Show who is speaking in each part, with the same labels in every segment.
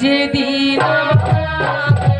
Speaker 1: যেদিন আমায়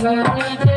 Speaker 1: Thank you.